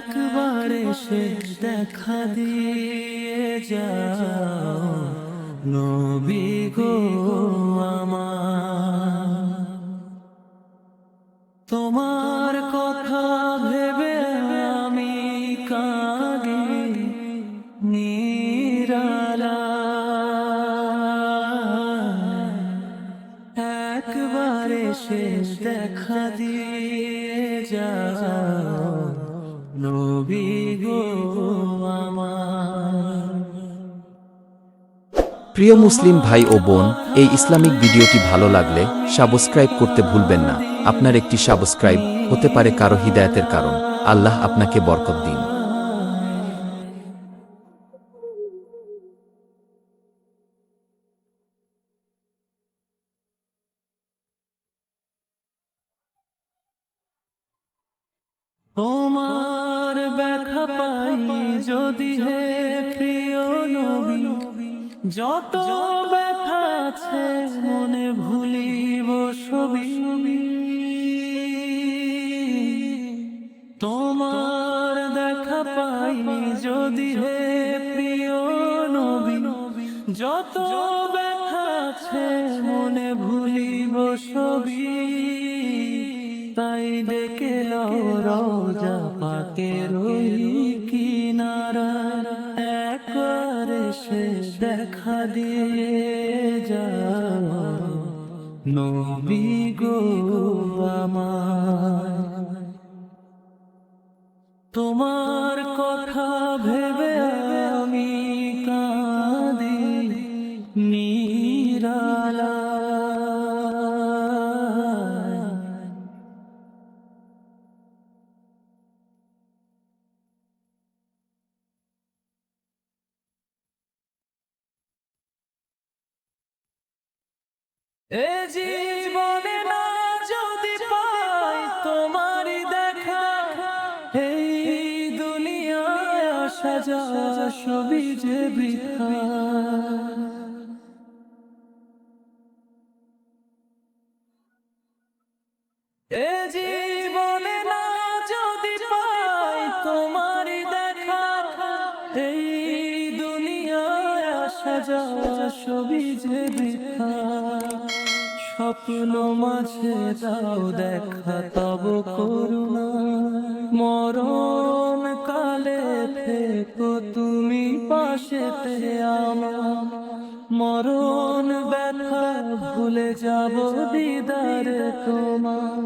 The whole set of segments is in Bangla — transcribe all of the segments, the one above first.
একবারে শেষ দেখা দিয়ে যাও। নবী গো তোমার কথা ভেবে আমি কাঁদি, নিরালা। একবারে শেষ দেখা দিয়ে প্রিয় মুসলিম ভাই ও বোন, এই ইসলামিক ভিডিওটি ভালো লাগলে সাবস্ক্রাইব করতে ভুলবেন না। আপনার একটি সাবস্ক্রাইব হতে পারে কারও হৃদায়তের কারণ। আল্লাহ আপনাকে বরকত দিন। যত ব্যথা আছে, মনে ভুলিব ছবি তোমার দেখা পাইনি যদি হে প্রিয় নবী। যত ব্যথা আছে, মনে ভুলিব ছবি তাই ডেকে লও রোজা পাকে রই দেখা যাও নবী গো আমার তোমার আসা সবই যে বৃথা। এ জীবনে না যদি পাই তোমারই দেখা, এই দুনিয়ায় আসা যাওয়া সবই যে বৃথা। স্বপ্ন মাঝে দাও দেখা, তব করুণা। মরণ পাশেতে আমার মরণ ব্যথা ভুলে যাব দিদার তোমার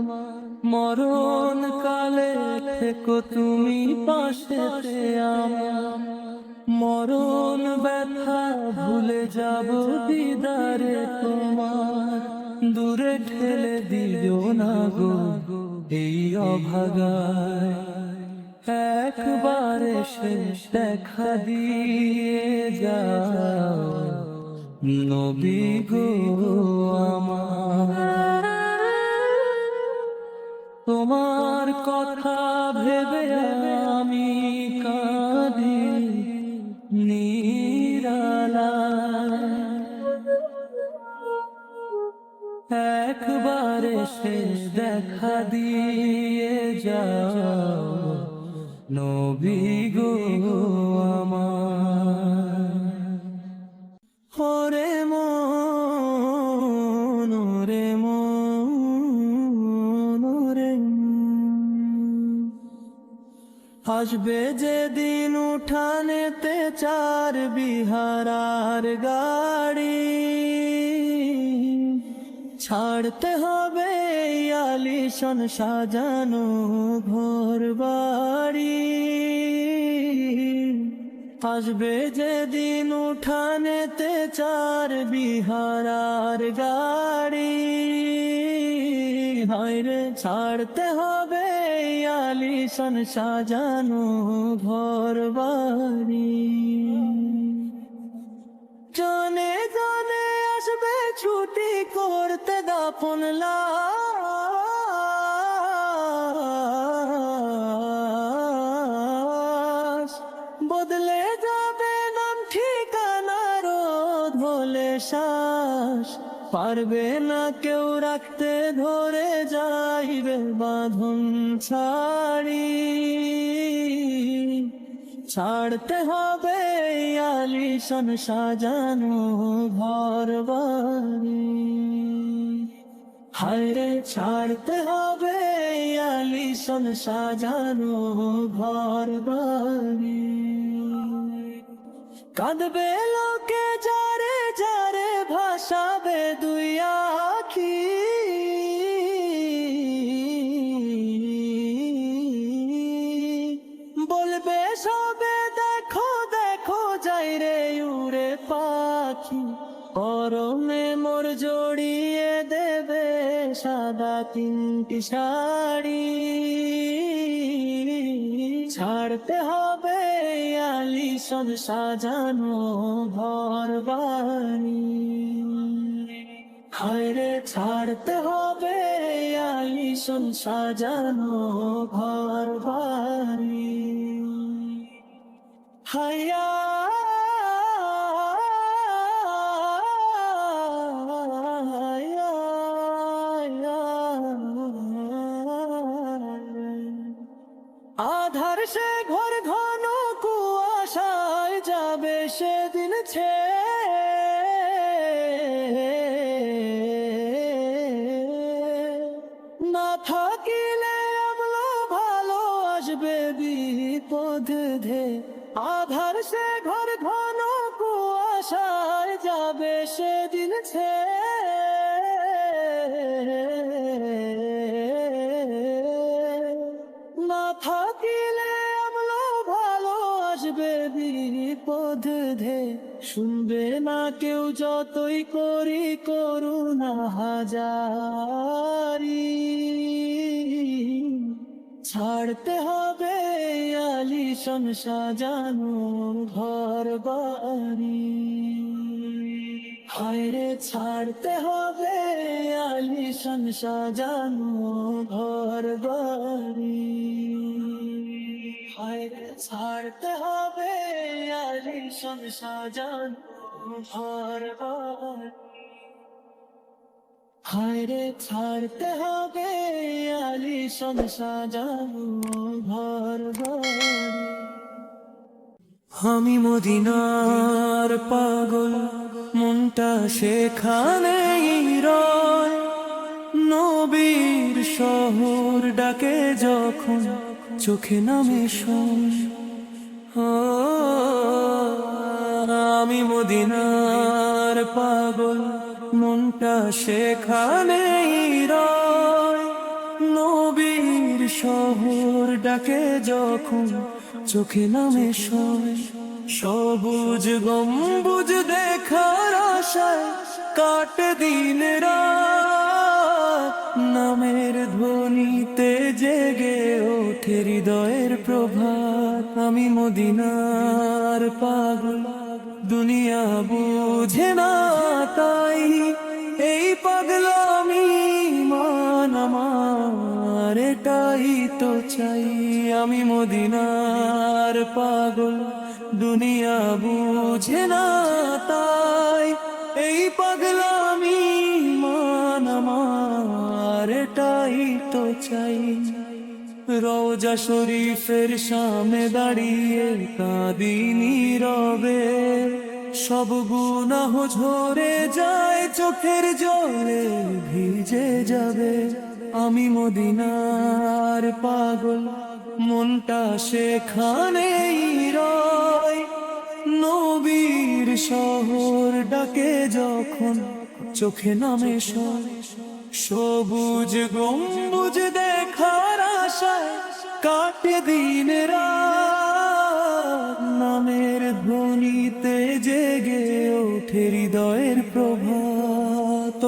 মরণ কালে থেকো তুমি পাশেতে আমার। মরণ ব্যথা ভুলে যাব দিদারে তোমার দূরে ঠেলে দিও না গো এই অভাগায়। একবারে শেষ দেখা দিয়ে যাও। নবী গো আমার। তোমার কথা ভেবে আমি কাঁদি নিরালা একবারে শেষ দেখা দিয়ে যাও। নবী গো আমার। মন, ওরে মন। আসবে যেদিন উঠানেতে চার বিহারার গাড়ি। ছাড়তে হবে আলিশন সাজানো ঘর বাড়ি আসবে যেদিন উঠানেতে চার বিহারার গাড়ি। হায়রে ছাড়তে হবে আলিশান সাজানো ঘর বাড়ি। জনে জনে আসবে ছুটি করতে দাপন লাশ পারবে না কেউ রাখতে, ধরে যাইবে বাঁধন ছাড়ি। ছাড়তে হবে আলিশন সাজানো ঘর বাড়ি। হায়রে ছাড়তে হবে আলিশন সাজানো ঘর বাড়ি। কাঁদবে লোকে যারে ভাসাবে দুই আখি। বলবে, সবে দেখো দেখো, যাই রে উড়ে পাখি। পরনে মোর জড়িয়ে দেবে সাদা তিনটি শাড়ি। ছাড়তে হবে আলিশন সাজানো ঘর বাড়ি। হায়রে ছাড়তে হবে আলিশন সাজানো ঘর বাড়ি। হায়া ধে শুনবে না কেউ যতই করি করুণা হাজারি। ছাড়তে হবে আলিশন সাজানো ঘর বাড়ি। হায়রে ছাড়তে হবে আলিশন সাজানো ঘর বাড়ি। ছাড়তে হবে আলিশন সাজানো হায়রে ছাড়তে হবে আলিশন সাজানো ঘর আমি মদিনার পাগল, মনটা সেখানেই রয়। নবীর শহর ডাকে যখন চোখে নামে শোন। আমি মদিনার পাগল, মনটা সেখানেই রয়। নবীর শহর ডাকে যখন চোখে নামে সবুজ গম্বুজ দেখার আশায় কাটে দিন রাত নামের ধ্বনিতে জেগে ওঠে হৃদয়ের প্রভাত। আমি মদিনার পাগল, দুনিয়া বুঝে না তাই। এই পাগলামি মান আমার, এটাই তো চাই। আমি মদিনার পাগল, দুনিয়া বুঝে না তাই। এটাই তো চাই। রওজা শরীফের সামনে দাঁড়িয়ে কাঁদি নীরবে। সব গুনাহ ঝরে যায়, চোখের জলে ভিজে যাবে। আমি মদিনার পাগল, মনটা সেখানেই রয়। নবীর শহর ডাকে যখন, চোখে নামে সয়। সবুজ গম্বুজ দেখার আশায় কাটে দিন নামের ধ্বনিতে জেগে ওঠে হৃদয়ের প্রভাত।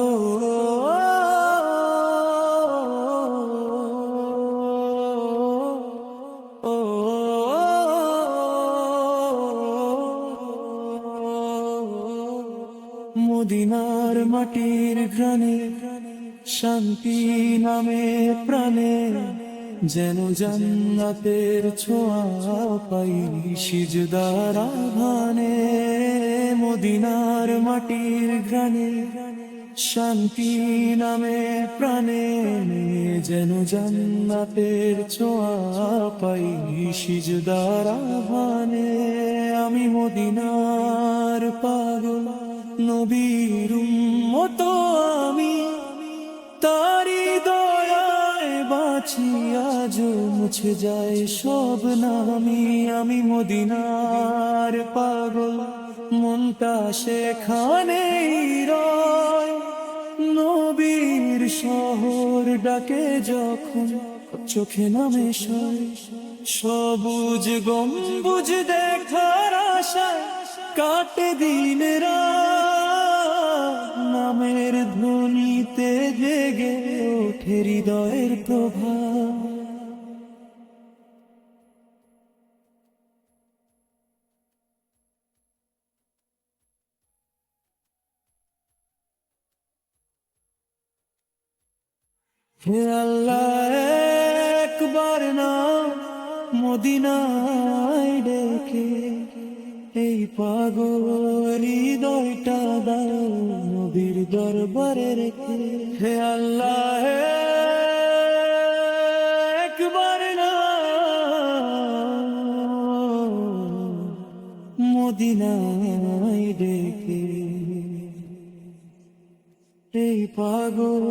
মদিনার মাটির ঘ্রাণে শান্তি নামে প্রাণে, যেন জান্নাতের ছোঁয়া পাই সিজদার আভানে মদিনার মাটির ঘ্রাণে, শান্তি নামে প্রাণে, যেন জান্নাতের ছোঁয়া পাই সিজদার আহ্বানে আমি মদিনার পাগল, নবীর মতো আমি। তারি দয়ায় বাঁচি আজ মুছে যায় সব নামি আমি মদিনার পাগল। মনটা সেখানে রয়। নবীর শহর ডাকে যখন চোখে নামে সবুজ গম্বুজ দেখার আশায় কাটে দিন রাত। নামের ধ্বনিতে জেগে ওঠে হৃদয়ের প্রভাব হে আল্লাহ একবার না মদিনায় ডেকে এই পাগল হৃদয়টা দাও নবীর দরবারে রেখে। হে আল্লাহ, হে একবার না। মদিনায় ডেকে। এই পাগল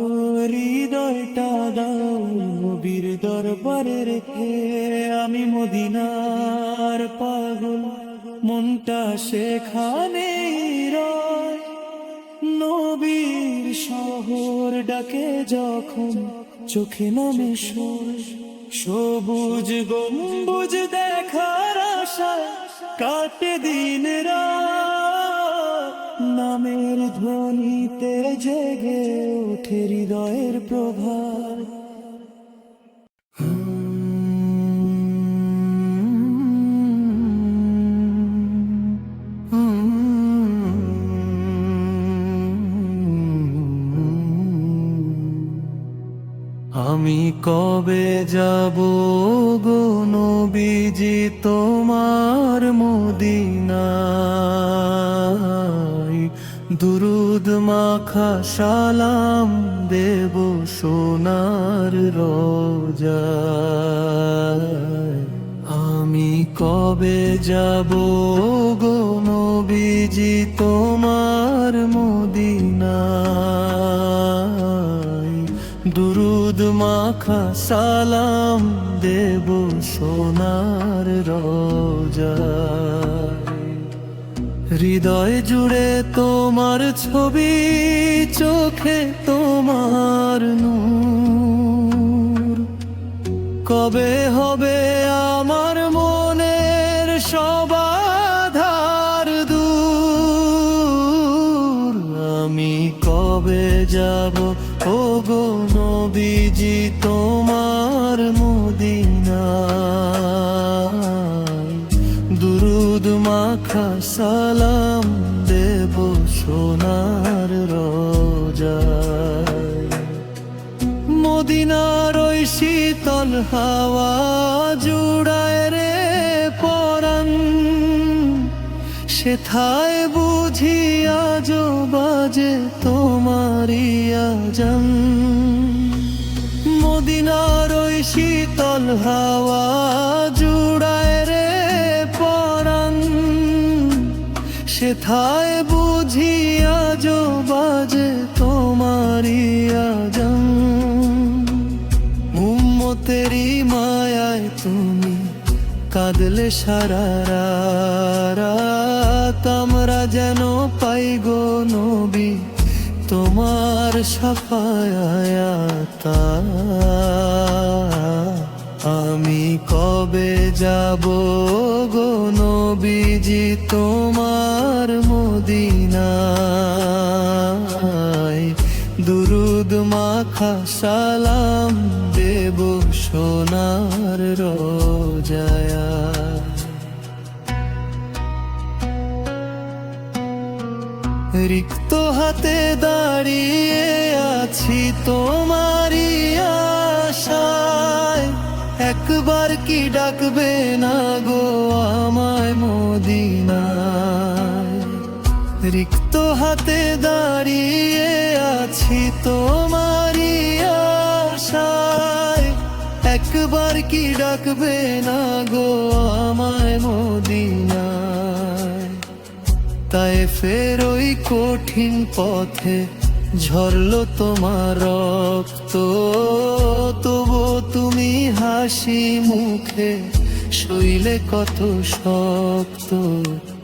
হৃদয়টা দাও নবীর দরবারে রেখে। আমি পাগল মনটা সেখানে নবীর শহর ডাকে যখন চোখে নামে সয় সবুজ গম্বুজ দেখার আশা কাটে দিন নামের ধ্বনিতে জেগে ওঠে হৃদয়ের প্রভাত। কবে যাব গো নবীজি তোমার মদিনায়? দুরুদ মাখা সালাম দেব সোনার রোজায়। আমি কবে যাব গো নবীজি তোমার মাখা সালাম দেব সোনার রোজায় হৃদয় জুড়ে তোমার ছবি, চোখে তোমার নূর। কবে হবে আমার মনের সবাধার তোমার মদিনায় দুরুদ মাখা সালাম দেব সোনার রোজায়। মদিনার ওই শীতল হাওয়া জুড়ায় রে পরাণ। সেথায় বুঝিয়া আজ বাজে তোমারি আজান। মদিনার ওই শীতল হাওয়া জুড়ায় রে পরাণ। সেথায় বুঝি আজ বাজে তোমারি আজান। উম্মতেরি মায়ায় তুমি কাঁদলে সারা রাত। আমরা যেন পাই গো নবী তোমার সাফায়াতা। আমি কবে যাব গো নবীজি তোমার মদিনায়? দুরুদ, মাখা, সালাম দেব সোনার রোজায়া। রিক্ত হাতে দাঁড়িয়ে আছি তোমারই আশায়। একবার কি ডাকবে না গো আমায় মদিনায়? রিক্ত হাতে দাঁড়িয়ে আছি তোমারই আশায়। একবার কি ডাকবে না গো আমায় মদিনায়? তাই ফের ওই কঠিন পথে ঝরলো তোমার রক্ত। তবু তুমি হাসি মুখে শৈলে কত শক্ত।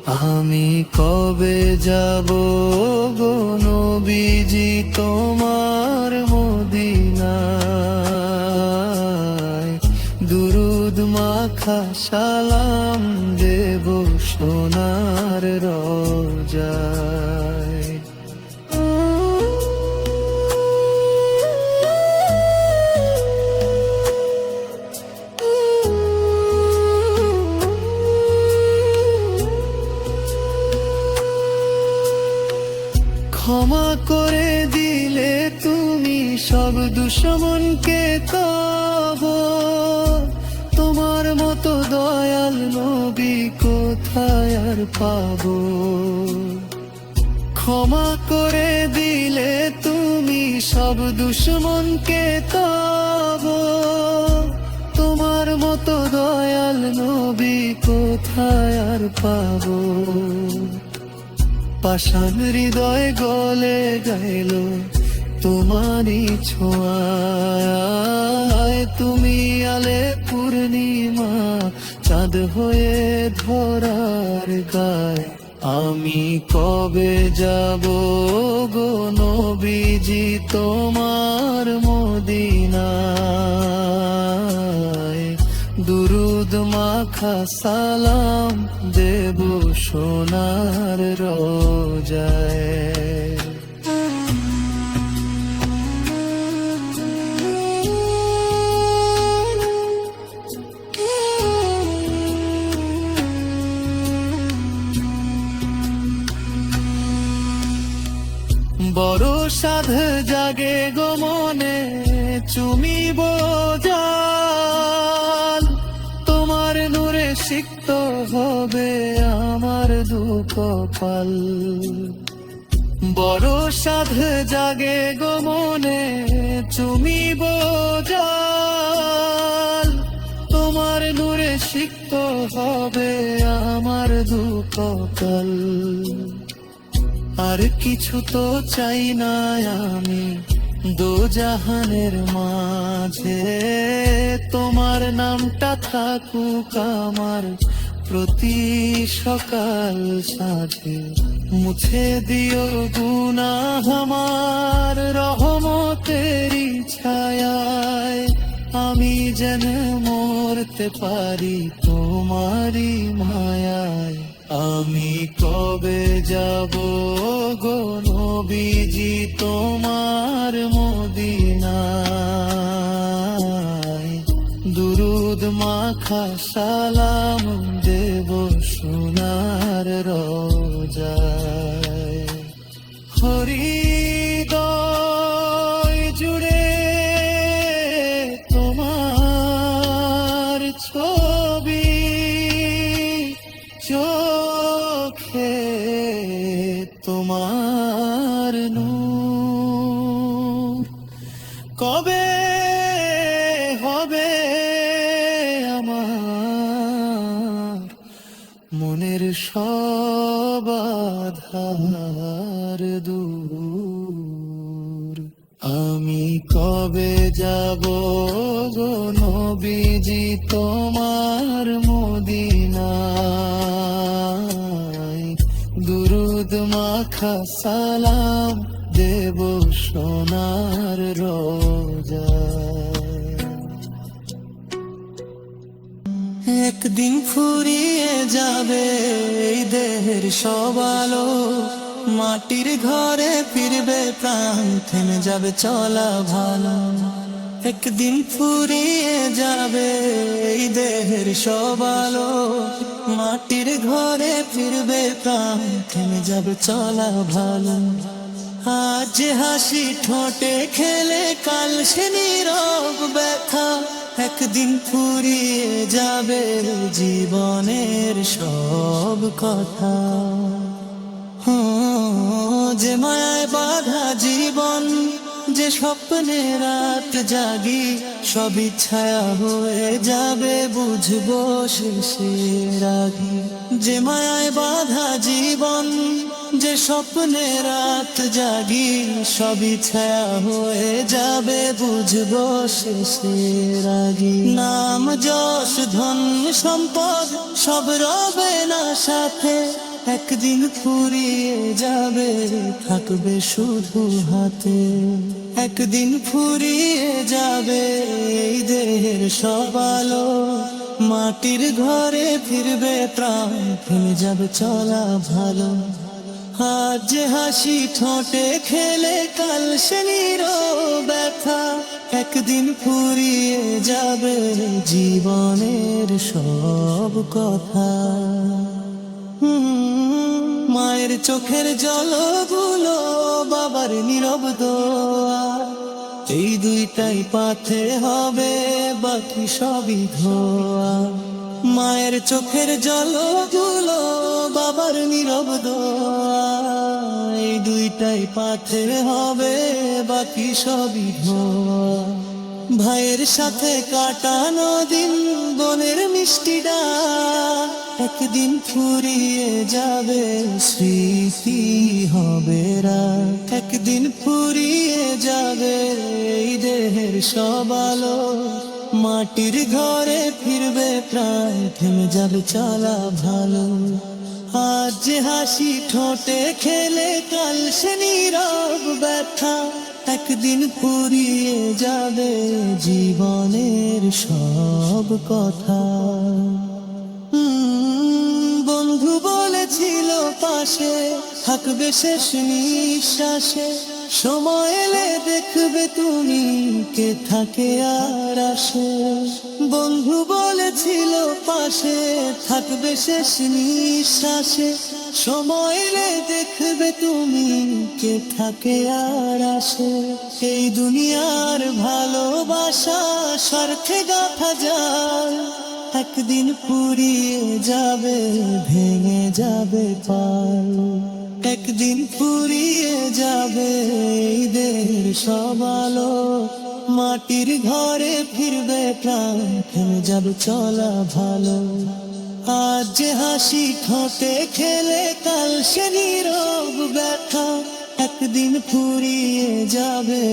আমি কবে যাব গো নবীজি তোমার মদিনায়? দুরুদ মাখা সালাম দেব সোনার রোজায়। ক্ষমা করে দিলে তুমি সব দুশ্মনকে তব দয়াল নবী কোথায় আর পাবো? ক্ষমা করে দিলে তুমি সব দুশ্মনকে তব তোমার মতো দয়াল নবী কোথায় আর পাবো? পাষাণ হৃদয় গলে গেল তোমারই ছোঁয়ায়। তুমি আলে পূর্ণিমা চাঁদ হয়ে ধরার গায়। আমি কবে যাব গো নবীজি তোমার মদিনায়? দুরুদ মাখা সালাম দেব সোনার রোজায়। সাধ জাগে গো মনে, চুমিব জাল। তোমার নূরে সিক্ত হবে আমার দুঃখ পাল বড় সাধ জাগে গো মনে, চুমিব জাল। তোমার নূরে সিক্ত হবে আমার দুঃখ কাল আর কিছু তো চাই না আমি দো জাহানের মাঝে। তোমার নামটা থাকুক আমার প্রতি সকাল সাঁঝে। মুছে দিও গুনা আমার রহমতেরি ছায়ায় আমি যেন মরতে পারি তোমারই মায়ায়। আমি কবে যাব গো নবীজি তোমার মদিনায়? দুরুদ মাখা সালাম দেব সোনার রোজায়। হরিদয় মনের সব আধার দূর। আমি কবে যাব গো নবীজি তোমার মদিনায়? দুরুদ মাখা সালাম দেব সোনার রোজায় একদিন ফুরিয়ে যাবে এই দেহের সব আলো। মাটির ঘরে ফিরবে প্রাণ, থেমে যাবে চলা ভালো। একদিন ফুরিয়ে যাবে এই দেহের সব আলো। মাটির ঘরে ফিরবে প্রাণ, থেমে যাবে চলা ভালো। আজ হাসি ঠোঁটে খেলে, কাল সে নীরব ব্যথা। একদিন ফুরিয়ে যাবে জীবনের সব কথা। যে মায়ায় বাধা জীবন, যে স্বপ্নে রাত জাগি সব ছায়া হয়ে যাবে, বুঝব শেষের রাগি যে মায়ায় বাধা জীবন যে স্বপ্নে রাত জাগি, সবই ছায়া হয়ে যাবে, বুঝব শেষের আগে। নাম যশ, ধন, সম্পদ, সব রবে না সাথে, একদিন ফুরিয়ে যাবে, থাকবে শুধু হাতে। একদিন ফুরিয়ে যাবে এই দেহের সব আলো, মাটির ঘরে ফিরবে প্রাণ থেমে যাবে চলা ভালো। আজ হাসি ঠোঁটে খেলে কাল সে ব্যথা একদিন ফুরিয়ে যাবে জীবনের সব কথা। মায়ের চোখের জলগুলো বাবার নীরব দোয়া। এই দুইটাই পাথে হবে, বাকি সবই ধোয়া। মায়ের চোখের জল জলগুলো বাবার নীরব এই দুইটাই পাথে হবে, বাকি সবই ভাইয়ের সাথে কাটানো দিন, বোনের মিষ্টিটা একদিন ফুরিয়ে যাবে, স্মৃতি হবে রাত। একদিন ফুরিয়ে যাবে, এই দেহের সব আলো। মাটির ঘরে ফিরবে প্রায় থেমে যাবে চলা ভালো। আজ হাসি ঠোঁটে খেলে কাল সে নীরব ব্যথা। একদিন ফুরিয়ে যাবে জীবনের সব কথা। বন্ধু বলেছিল পাশে থাকবে শেষ নিঃশ্বাসে। সময় এলে দেখবে তুমি কে থাকে আর আসে। বন্ধু বলেছিল পাশে থাকবে শেষ নিঃশ্বাসে। সময় এলে দেখবে তুমি কে থাকে আর আসে। এই দুনিয়ার ভালোবাসা স্বার্থে গাথা যায়। একদিন ফুরিয়ে যাবে, ভেঙে যাবে পাল। একদিন ফুরিয়ে যাবে দেহের সব আলো। মাটির ঘরে ফিরবে প্রাণ যাবে চলা ভালো। আজ যে হাসি ঠোঁটে খেলে কাল সে নীরব ব্যথা। একদিন ফুরিয়ে যাবে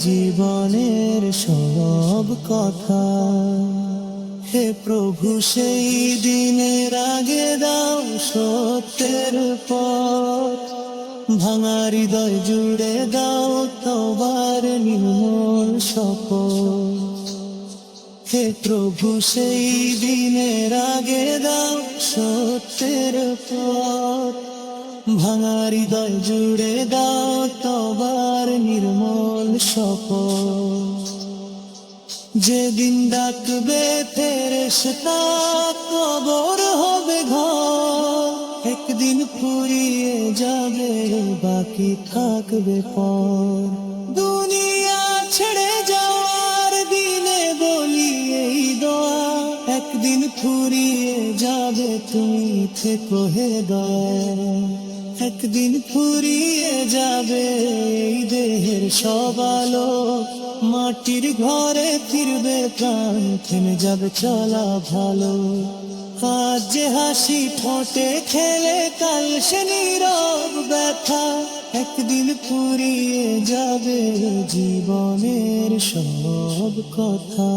জীবনের সব কথা। হে প্রভু, সেই দিনের আগে দাও সত্যের পথ। ভাঙা হৃদয় জুড়ে দাও তোমার নির্মল শপথ। হে প্রভু, সেই দিনের আগে দাও সত্যের পথ। ভাঙা হৃদয় জুড়ে দাও তোমার নির্মল শপথ। যেদিন ডাকবে ফেরেশতা, কবর হবে ঘর। একদিন ফুরিয়ে যাবে, বাকি থাকবে পর। দুনিয়া ছেড়ে যাওয়ার দিনে বলি এই দোয়া। একদিন ফুরিয়ে যাবে, তুমি থেকো হে একদিন ফুরিয়ে যাবে, এই দেহের সব আলো। মাটির ঘরে ফিরবে প্রাণ, থেমে যাবে চলা ভালো। আজ যে হাসি ঠোঁটে খেলে কাল সে নীরব ব্যথা। একদিন ফুরিয়ে যাবে জীবনের সব কথা।